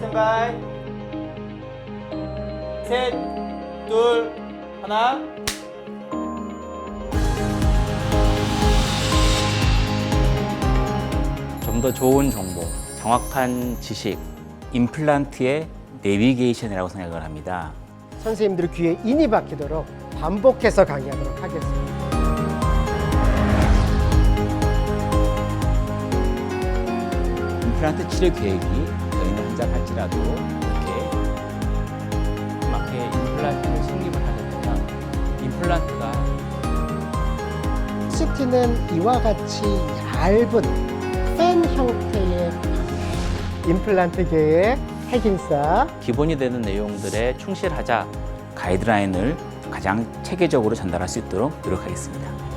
스탠바이. 셋, 둘, 하나. 좀 더 좋은 정보, 정확한 지식, 임플란트의 내비게이션이라고 생각을 합니다. 선생님들 귀에 인이 박히도록 반복해서 강의하도록 하겠습니다. 임플란트 치료 계획이 더 있는 환자가 할지라도 이렇게 음악에 임플란트를 성립을 하게 되면 임플란트가 CT는 이와 같이 얇은 팬 형태의 임플란트계의 핵인싸 기본이 되는 내용들에 충실하자 가이드라인을 가장 체계적으로 전달할 수 있도록 노력하겠습니다.